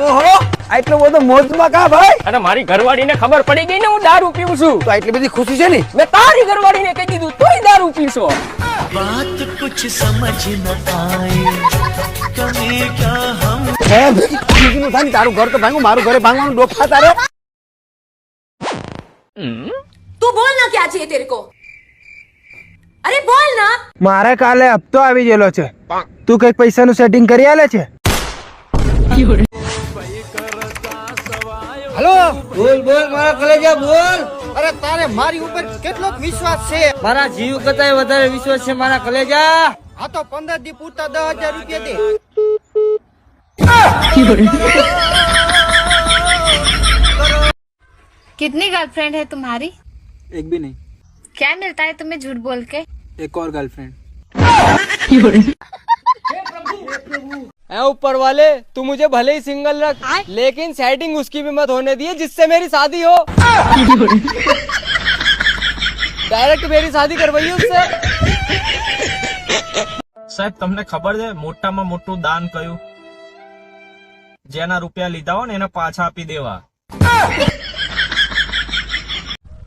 ઓહો આટલો બધો મોજમાં કા ભાઈ? અને મારી ઘરવાળીને ખબર પડી ગઈ ને હું દારૂ પીવું છું. તો આટલી બધી ખુશી છે ને? મેં તારી ઘરવાળીને કહી દીધું તોય દારૂ પીશો. બાત કુછ સમજ ન આઈ તમે ક્યા હમ? હે બીજું થાય તારું ઘર તો ભાંગું મારું ઘરે ભાંગવાનું ડોફા તારે તું બોલ ના ક્યાં છે તેરે અરે બોલ ના. મારે કાલે હપ્તો આવી ગયેલો છે. તું કંઈક પૈસાનું સેટિંગ કરી આલે છે? હલો બોલ બોલ મારા કલેજા બોલ અરે તારે મારી ઉપર કેટલો વિશ્વાસ છે મારા જીવ કરતા વધારે વિશ્વાસ છે મારા કલેજા આ તો પંદર દી પૂરતા દસ હજાર રૂપિયા દે कितनी गर्लफ्रेंड है तुम्हारी એક બી નહીં क्या मिलता है तुम्हें झूठ बोल के એક और गर्लफ्रेंड ऐ ऊपर वाले तू मुझे भले ही सिंगल रख लेकिन सेटिंग उसकी भी मत होने दिए जिससे मेरी शादी हो डायरेक्ट मेरी शादी करवाइए उससे સાહેબ તમને ખબર છે મોટામાં મોટું દાન કયું જેના રૂપિયા લીધા હોય ને એને પાછા આપી દેવા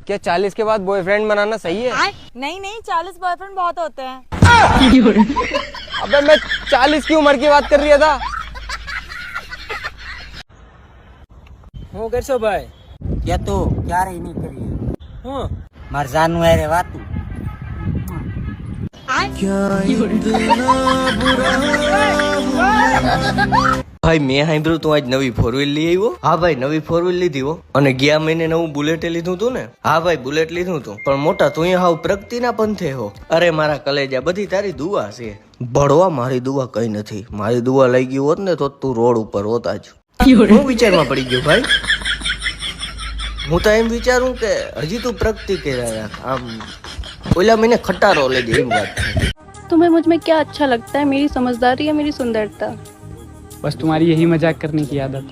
क्या चालीस के बाद बॉयफ्रेंड बनाना सही है नहीं नहीं चालीस बॉयफ्रेंड बहुत होते हैं अबे मैं चालीस की उम्र की बात कर रही था હું કરશો ભાઈ કે તો ક્યારેય નહીં કરીએ હું મારે જાનું હારે વાતું ભાઈ મેં સાંભળ્યું તું આજ નવી ફોર વ્હીલ લઈ આવ્યો હા ભાઈ નવી ફોર વ્હીલ લીધી હો અને ગયા મહિને નવું બુલેટ લીધું તું ને હા ભાઈ બુલેટ લીધું તું પણ મોટા તું અહીંયા હાવ પ્રગતિના પંથે હો અરે મારા કલેજા બધી તારી દુઆ છે ભણવા મારી દુઆ કઈ નથી મારી દુઆ લઈ ગયું હોત ને તો તું રોડ ઉપર હોત આજ હું વિચારમાં પડી ગયો ભાઈ હું તો એમ વિચારું કે હજી તું પ્રગતિ કર્યા રાખ આમ ઓલા મહિને ખટારો લઈ જાય એમ વાત થાય. तुम्हें मुझ में क्या अच्छा लगता है मेरी समझदारी या मेरी सुंदरता બસ તમારી યહી મજાક કરને કી આદત